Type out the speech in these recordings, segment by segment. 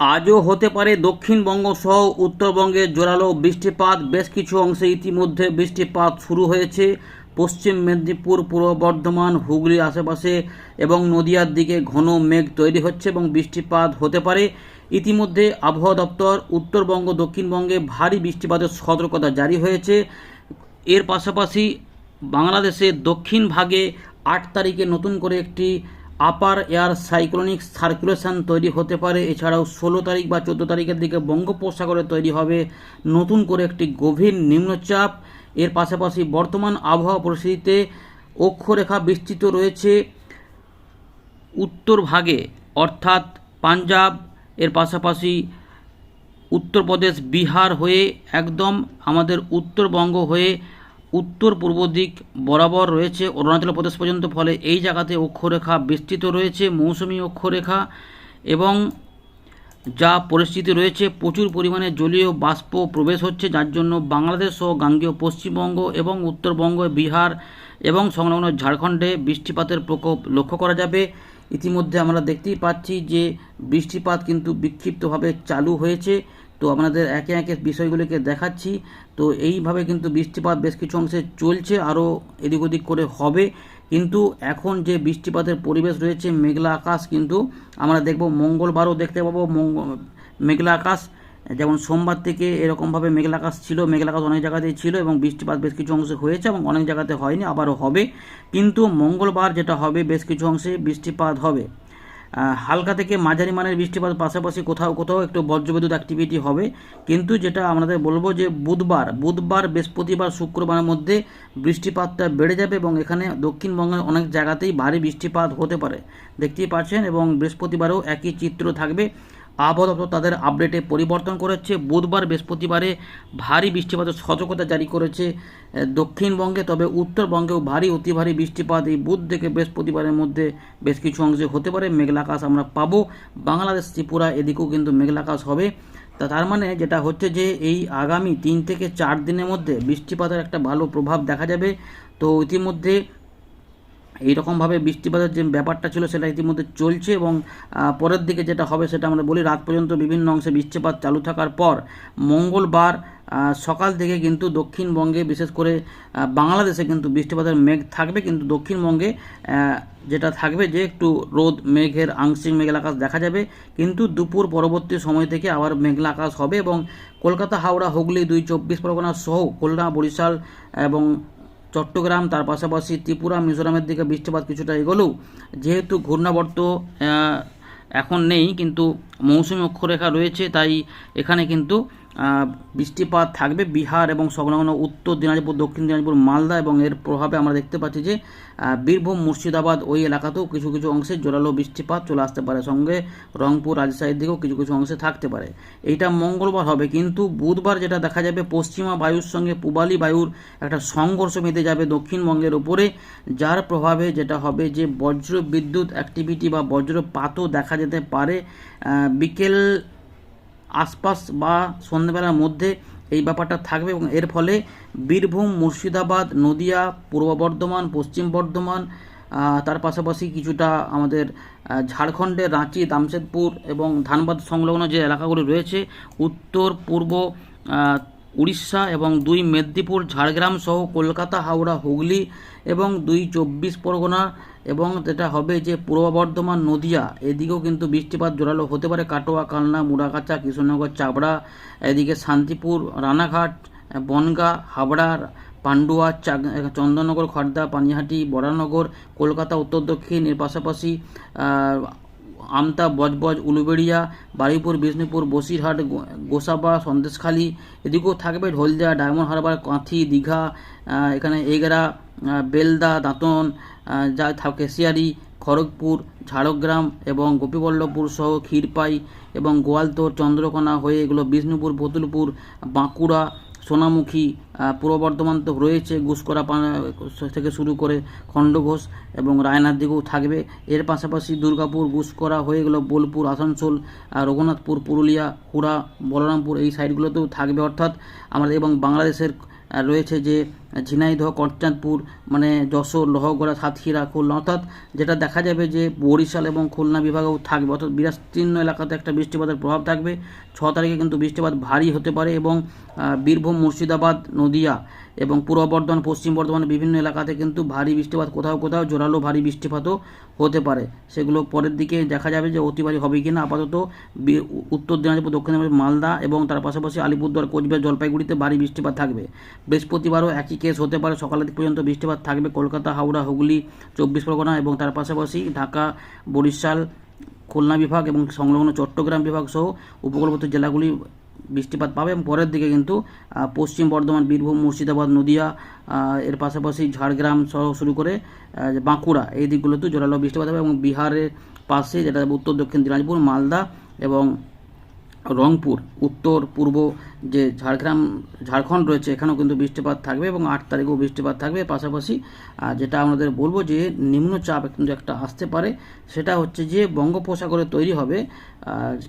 আজও হতে পারে দক্ষিণবঙ্গ সহ উত্তরবঙ্গে জোরালো বৃষ্টিপাত। বেশ কিছু অংশে ইতিমধ্যে বৃষ্টিপাত শুরু হয়েছে। পশ্চিম মেদিনীপুর, পূর্ব বর্ধমান, হুগলি আশেপাশে এবং নদিয়ার দিকে ঘন মেঘ তৈরি হচ্ছে এবং বৃষ্টিপাত হতে পারে। ইতিমধ্যে আবহাওয়া দপ্তর উত্তরবঙ্গ, দক্ষিণবঙ্গে ভারী বৃষ্টিপাতের সতর্কতা জারি হয়েছে। এর পাশাপাশি বাংলাদেশের দক্ষিণ ভাগে আট তারিখে নতুন করে একটি আপার এয়ার সাইক্লোনিক সার্কুলেশন তৈরি হতে পারে। এছাড়াও ষোলো তারিখ বা চোদ্দ তারিখের দিকে বঙ্গোপসাগরে তৈরি হবে নতুন করে একটি গভীর নিম্নচাপ। এর পাশাপাশি বর্তমান আবহাওয়া পরিস্থিতিতে অক্ষরেখা বিস্তৃত রয়েছে উত্তর ভাগে, অর্থাৎ পাঞ্জাব। এর পাশাপাশি উত্তরপ্রদেশ, বিহার হয়ে একদম আমাদের উত্তরবঙ্গ হয়ে উত্তর পূর্ব দিক বরাবর রয়েছে। অরুণাচল প্রদেশ পর্যন্ত, ফলে এই জায়গাতে অক্ষরেখা বিস্তৃত রয়েছে, মৌসুমি অক্ষরেখা এবং যা পরিস্থিতি রয়েছে, প্রচুর পরিমাণে জলীয় বাষ্প প্রবেশ হচ্ছে, যার জন্য বাংলাদেশ ও গাঙ্গেয় পশ্চিমবঙ্গ এবং উত্তরবঙ্গ, বিহার এবং সংলগ্ন ঝাড়খণ্ডে বৃষ্টিপাতের প্রকোপ লক্ষ্য করা যাবে। ইতিমধ্যে আমরা দেখতেই পাচ্ছি যে বৃষ্টিপাত কিন্তু বিক্ষিপ্তভাবে চালু হয়েছে। তো আপনাদের একে একে বিষয়গুলিকে দেখাচ্ছি। তো এইভাবে কিন্তু বৃষ্টিপাত বেশ কিছু অংশে চলছে, আরও এদিক ওদিক করে হবে। কিন্তু এখন যে বৃষ্টিপাতের পরিবেশ রয়েছে, মেঘলা আকাশ কিন্তু আমরা দেখব মঙ্গলবারও দেখতে পাবো। মেঘলা আকাশ, যেমন সোমবার থেকে এরকমভাবে মেঘলা আকাশ ছিল, মেঘলা আকাশ অনেক জায়গাতেই ছিল এবং বৃষ্টিপাত বেশ কিছু অংশে হয়েছে এবং অনেক জায়গাতে হয়নি, আবারও হবে। কিন্তু মঙ্গলবার যেটা হবে, বেশ কিছু অংশে বৃষ্টিপাত হবে। হালকা থেকে মাঝারি মানের বৃষ্টিপাত পাশাপাশি কোথাও কোথাও একটু বজ্রবিদ্যুৎ অ্যাক্টিভিটি হবে। কিন্তু যেটা আমাদের বলব যে বুধবার বুধবার বৃহস্পতিবার, শুক্রবারের মধ্যে বৃষ্টিপাতটা বেড়ে যাবে এবং এখানে দক্ষিণবঙ্গের অনেক জায়গাতেই ভারী বৃষ্টিপাত হতে পারে। দেখতেই পাচ্ছেন এবং বৃহস্পতিবারও একই চিত্র থাকবে। আবহাওয়া দপ্তর তাদের আপডেটে পরিবর্তন করেছে। বুধবার বৃহস্পতিবারে ভারী বৃষ্টিপাতের সতর্কতা জারি করেছে দক্ষিণবঙ্গে। তবে উত্তরবঙ্গেও ভারী, অতি ভারী বৃষ্টিপাত এই বুধ থেকে বৃহস্পতিবারের মধ্যে বেশ কিছু অংশে হতে পারে। মেঘলা আকাশ আমরা পাবো। বাংলাদেশ, ত্রিপুরা এদিকেও কিন্তু মেঘলা আকাশ হবে। তা তার মানে যেটা হচ্ছে যে এই আগামী তিন থেকে চার দিনের মধ্যে বৃষ্টিপাতের একটা ভালো প্রভাব দেখা যাবে। তো ইতিমধ্যে এইরকমভাবে বৃষ্টিপাতের যে ব্যাপারটা ছিল সেটা ইতিমধ্যে চলছে এবং পরের দিকে যেটা হবে সেটা আমরা বলি রাত পর্যন্ত বিভিন্ন অংশে বৃষ্টিপাত চালু থাকার পর মঙ্গলবার সকাল থেকে কিন্তু দক্ষিণবঙ্গে বিশেষ করে বাংলাদেশে কিন্তু বৃষ্টিপাতের মেঘ থাকবে। কিন্তু দক্ষিণবঙ্গে যেটা থাকবে যে একটু রোদ, মেঘের আংশিক মেঘলা আকাশ দেখা যাবে। কিন্তু দুপুর পরবর্তী সময় থেকে আবার মেঘলা আকাশ হবে এবং কলকাতা, হাওড়া, হুগলি, দুই চব্বিশ পরগনা সহ খুলনা, বরিশাল এবং চট্টগ্রাম তার পাশাপাশি ত্রিপুরা মিজোরামের দিকে বৃষ্টিপাত কিছুটা এগোলেও যেহেতু ঘূর্ণাবর্ত এখন নেই কিন্তু মৌসুমী অক্ষরেখা রয়েছে, তাই এখানে কিন্তু বৃষ্টিপাত থাকবে বিহার এবং সংলগ্ন উত্তর দিনাজপুর, দক্ষিণ দিনাজপুর, মালদা এবং এর প্রভাবে আমরা দেখতে পাচ্ছি যে বীরভূম, মুর্শিদাবাদ ওই এলাকাতেও কিছু কিছু অংশে জোরালো বৃষ্টিপাত চলে আসতে পারে। সঙ্গে রংপুর, রাজশাহীর দিকেও কিছু কিছু অংশে থাকতে পারে। এইটা মঙ্গলবার হবে, কিন্তু বুধবার যেটা দেখা যাবে, পশ্চিমা বায়ুর সঙ্গে পূবালি বায়ুর একটা সংঘর্ষ বেঁধে যাবে দক্ষিণবঙ্গের ওপরে, যার প্রভাবে যেটা হবে যে বজ্র বিদ্যুৎ অ্যাক্টিভিটি বা বজ্রপাতও দেখা যেতে পারে বিকেল আশপাশ বা সন্ধ্যেবেলার মধ্যে এই ব্যাপারটা থাকবে এবং এর ফলে বীরভূম, মুর্শিদাবাদ, নদিয়া, পূর্ব বর্ধমান, পশ্চিম বর্ধমান তার পাশাপাশি কিছুটা আমাদের ঝাড়খণ্ডের রাঁচি, দামশেদপুর এবং ধানবাদ সংলগ্ন যে এলাকাগুলি রয়েছে, উত্তর, পূর্ব উড়িষ্যা এবং দুই মেদিনীপুর, ঝাড়গ্রাম সহ কলকাতা, হাওড়া, হুগলি এবং দুই চব্বিশ পরগনা এবং যেটা হবে যে পূর্ব বর্ধমান, নদিয়া। এদিকেও কিন্তু বৃষ্টিপাত জোরালো হতে পারে। কাটোয়া, কালনা মুড়াকাচা কৃষ্ণনগর, চাবড়া, এদিকে শান্তিপুর, রানাঘাট, বনগা হাবড়া পান্ডুয়া চন্দননগর খড়দা পানিহাটি, বরানগর, কলকাতা, উত্তর দক্ষিণ। এর পাশাপাশি আমতা, বজবজ, উলুবেড়িয়া, বারুইপুর, বিষ্ণুপুর, বসিরহাট গোসাবা, সন্দেশখালী, এদিকেও থাকবে হলদিয়া, ডায়মন্ড হারবার, কাঁথি, দীঘা এখানে এগরা বেলদা, দাঁতন যা থাকে, কেশিয়ারি, খড়গপুর, ঝাড়গ্রাম এবং গোপীবল্লভপুর সহ ক্ষীরপাই এবং গোয়ালতোর, চন্দ্রকোনা হয়ে এগুলো বিষ্ণুপুর, পতুলপুর, বাঁকুড়া সোনামুখী পূর্ব বর্ধমান তো রয়েছে পা- থেকে শুরু করে খণ্ডঘোষ এবং রায়নার দিকেও থাকবে। এর পাশাপাশি দুর্গাপুর গুসকরা হয়ে গেল বোলপুর, আসানসোল রঘুনাথপুর, পুরুলিয়া, হুড়া, বলরামপুর এই সাইডগুলোতেও থাকবে। অর্থাৎ আমাদের এবং বাংলাদেশের রয়েছে যে ঝিনাইদহ কর্তানপুর মানে যশোর, লোহগড়া, সাতক্ষীরা, খুলনা। অর্থাৎ যেটা দেখা যাবে যে বরিশাল এবং খুলনা বিভাগেও থাকবে। অর্থাৎ বিরাস্তীর্ণ এলাকাতে একটা বৃষ্টিপাতের প্রভাব থাকবে। ছ তারিখে কিন্তু বৃষ্টিপাত ভারী হতে পারে এবং বীরভূম, মুর্শিদাবাদ, নদিয়া এবং পূর্ব বর্ধমান, পশ্চিম বর্ধমানের বিভিন্ন এলাকাতে কিন্তু ভারী বৃষ্টিপাত, কোথাও কোথাও জোরালো ভারী বৃষ্টিপাতও হতে পারে। সেগুলো পরের দিকে দেখা যাবে যে অতি ভারী হবে কিনা আপাতত উত্তর দিনাজপুর, দক্ষিণ দিনাজপুর, মালদা এবং তার পাশাপাশি আলিপুরদুয়ার, কোচবিহার, জলপাইগুড়িতে ভারী বৃষ্টিপাত থাকবে। বৃহস্পতিবারও একই কেস হতে পারে। সকালের দিক পর্যন্ত বৃষ্টিপাত থাকবে। কলকাতা, হাওড়া, হুগলি, চব্বিশ পরগনা এবং তার পাশাপাশি ঢাকা, বরিশাল, খুলনা বিভাগ এবং সংলগ্ন চট্টগ্রাম বিভাগ সহ উপকূলবর্তী জেলাগুলি বৃষ্টিপাত পাবে এবং পরের দিকে কিন্তু পশ্চিম বর্ধমান, বীরভূম, মুর্শিদাবাদ, নদিয়া এর পাশাপাশি ঝাড়গ্রাম সহ শুরু করে বাঁকুড়া, এই দিকগুলোতেও জোরালো বৃষ্টিপাত হবে এবং বিহারের পাশে যেটা উত্তর দক্ষিণ দিনাজপুর, মালদা এবং রংপুর, উত্তর, পূর্ব যে ঝাড়গ্রাম, ঝাড়খণ্ড রয়েছে, এখানেও কিন্তু বৃষ্টিপাত থাকবে এবং আট তারিখেও বৃষ্টিপাত থাকবে। পাশাপাশি যেটা আমাদের বলব যে নিম্নচাপ কিন্তু একটা আসতে পারে, সেটা হচ্ছে যে বঙ্গোপসাগরে তৈরি হবে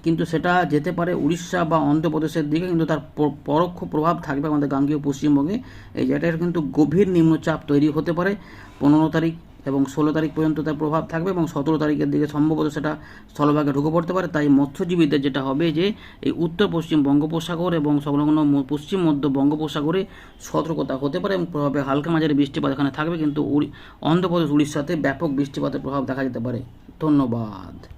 কিন্তু সেটা যেতে পারে উড়িষ্যা বা অন্ধ্রপ্রদেশের দিকে, কিন্তু তার পরোক্ষ প্রভাব থাকবে আমাদের গাঙ্গীয় পশ্চিমবঙ্গে। এই জায়গাটার কিন্তু গভীর নিম্নচাপ তৈরি হতে পারে। পনেরো তারিখ এবং ষোলো তারিখ পর্যন্ত তার প্রভাব থাকবে এবং সতেরো তারিখের দিকে সম্ভবত সেটা স্থলভাগে ঢুকে পড়তে পারে। তাই মৎস্যজীবীদের যেটা হবে যে, এই উত্তর, পশ্চিম বঙ্গোপসাগর এবং সংলগ্ন পশ্চিম, মধ্য বঙ্গোপসাগরে সতর্কতা হতে পারে এবং প্রভাবে হালকা মাঝারি বৃষ্টিপাত এখানে থাকবে। কিন্তু অন্ধ্রপ্রদেশ, উড়িষ্যাতে ব্যাপক বৃষ্টিপাতের প্রভাব দেখা যেতে পারে। ধন্যবাদ।